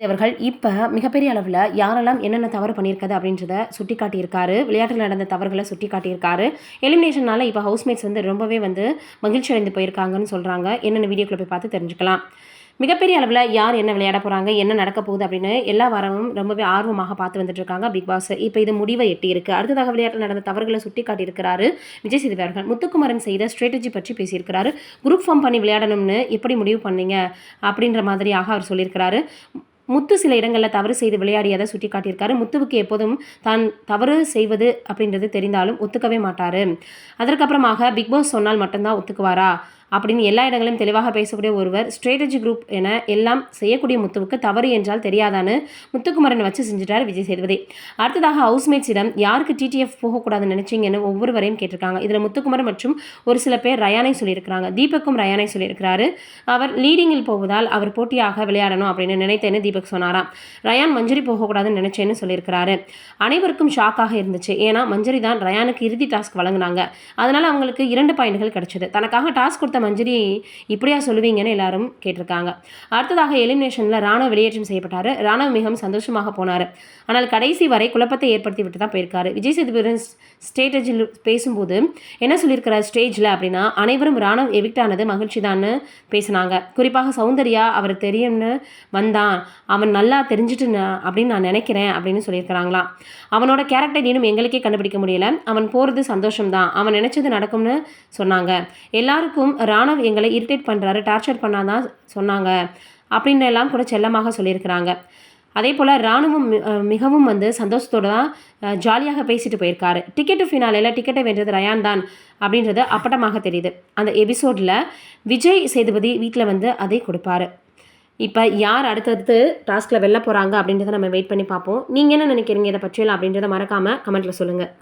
அவர்கள் இப்போ மிகப்பெரிய அளவில் யாரெல்லாம் என்னென்ன தவறு பண்ணியிருக்காது அப்படின்றத சுட்டி காட்டியிருக்காரு விளையாட்டில் நடந்த தவறுகளை சுட்டி காட்டியிருக்காரு எலிமினேஷனால் இப்போ ஹவுஸ்மேட்ஸ் வந்து ரொம்பவே வந்து மகிழ்ச்சி அடைந்து போயிருக்காங்கன்னு சொல்கிறாங்க என்னென்ன வீடியோக்களை போய் பார்த்து தெரிஞ்சுக்கலாம். மிகப்பெரிய அளவில் யார் என்ன விளையாட போகிறாங்க என்ன நடக்க போகுது அப்படின்னு எல்லா வாரமும் ரொம்பவே ஆர்வமாக பார்த்து வந்துட்டு இருக்காங்க பிக் பாஸ் இப்போ இது முடிவை எட்டி இருக்கு அடுத்ததாக விளையாட்டில் நடந்த தவறுகளை சுட்டி காட்டியிருக்கிறாரு விஜய் சேதுபதி அவர்கள். முத்துக்குமரன் செய்த ஸ்ட்ராட்டஜி பற்றி பேசியிருக்கிறாரு. குரூப் ஃபார்ம் பண்ணி விளையாடணும்னு எப்படி முடிவு பண்ணீங்க அப்படின்ற மாதிரியாக அவர் சொல்லியிருக்கிறாரு. முத்து சில இடங்களில் தவறு செய்து விளையாடியதை சுட்டி காட்டியிருக்காரு. முத்துவுக்கு எப்போதும் தான் தவறு செய்வது அப்படின்றது தெரிந்தாலும் ஒத்துக்கவே மாட்டார். அதற்கப்புறமாக பிக் பாஸ் சொன்னால் மட்டும்தான் ஒத்துக்குவாரா? அப்படின்னு எல்லா இடங்களிலும் தெளிவாக பேசக்கூடிய ஒருவர் ஸ்ட்ராட்டஜி குரூப் என எல்லாம் செய்யக்கூடிய முத்துவுக்கு தவறு என்றால் தெரியாதான்னு முத்துக்குமரன் வச்சு செஞ்சுட்டார் விஜய் சேதுபதி. அடுத்ததாக ஹவுஸ்மேட்ஸிடம் யாருக்கு டிடிஎஃப் போகக்கூடாதுன்னு நினைச்சிங்கன்னு ஒவ்வொருவரையும் கேட்டிருக்காங்க. இதில் முத்துக்குமரன் மற்றும் ஒரு சில பேர் ரயானை சொல்லியிருக்கிறாங்க. தீபக்கும் ரயானை சொல்லியிருக்கிறாரு. அவர் லீடிங்கில் போவதால் அவர் போட்டியாக விளையாடணும் அப்படின்னு நினைத்தேன்னு தீபக் சொன்னாராம். ரயான் மஞ்சரி போகக்கூடாதுன்னு நினைச்சேன்னு சொல்லியிருக்கிறாரு. அனைவருக்கும் ஷாக்காக இருந்துச்சு. ஏன்னா மஞ்சரி தான் ரயானுக்கு இறுதி டாஸ்க் வழங்கினாங்க. அதனால அவங்களுக்கு இரண்டு பாயிண்ட்கள் கிடைச்சது. தனக்காக டாஸ்க் கொடுத்த மஞ்சரி இப்படியா சொல்லுவீங்கன்னு எல்லாரும் கேட்டிருக்காங்க. அடுத்ததாக எலிமினேஷனில் ராணுவ வெளியேற்றம் செய்யப்பட்டார். ராணுவ மிகவும் சந்தோஷமாக போனார். ஆனால் கடைசி வரை குழப்பத்தை ஏற்படுத்தி விட்டு தான் போயிருக்காரு. விஜய் சேதுபதி ஸ்டேட்டஜில் பேசும்போது என்ன சொல்லியிருக்கிறார் ஸ்டேஜில் அப்படின்னா அனைவரும் ராணுவ எவிக்ட் ஆனது மகிழ்ச்சி தான்னு பேசினாங்க. குறிப்பாக சௌந்தர்யா அவர் தெரியும்னு வந்தான். அவன் நல்லா தெரிஞ்சுட்டு அப்படின்னு நான் நினைக்கிறேன் அப்படின்னு சொல்லியிருக்கிறாங்களாம் அவனோட கேரக்டர் இன்னும் எங்களுக்கே கண்டுபிடிக்க முடியல. அவன் போகிறது சந்தோஷம்தான். அவன் நினச்சது நடக்கும்னு சொன்னாங்க. எல்லாருக்கும் ராணவ் எங்களை இரிட்டேட் பண்ணுறாரு டார்ச்சர் பண்ணாதான் சொன்னாங்க அப்படின்னு எல்லாம் கூட செல்லமாக சொல்லியிருக்கிறாங்க. அதே போல் ராணுவம் மிகவும் வந்து சந்தோஷத்தோடு தான் ஜாலியாக பேசிட்டு போயிருக்காரு. டிக்கெட்டு ஃபினாலேயில் டிக்கெட்டை வென்றது ரயான் தான் அப்படின்றது அப்பட்டமாக தெரியுது. அந்த எபிசோடில் விஜய் சேதுபதி வீட்டில் வந்து அதை கொடுப்பாரு. இப்போ யார் அடுத்தடுத்து டாஸ்கில் வெளில போகிறாங்க அப்படின்றத நம்ம வெயிட் பண்ணி பார்ப்போம். நீங்கள் என்ன நினைக்கிறீங்க? இதை பற்றியெல்லாம் அப்படின்றத மறக்காமல் கமெண்ட்டில் சொல்லுங்கள்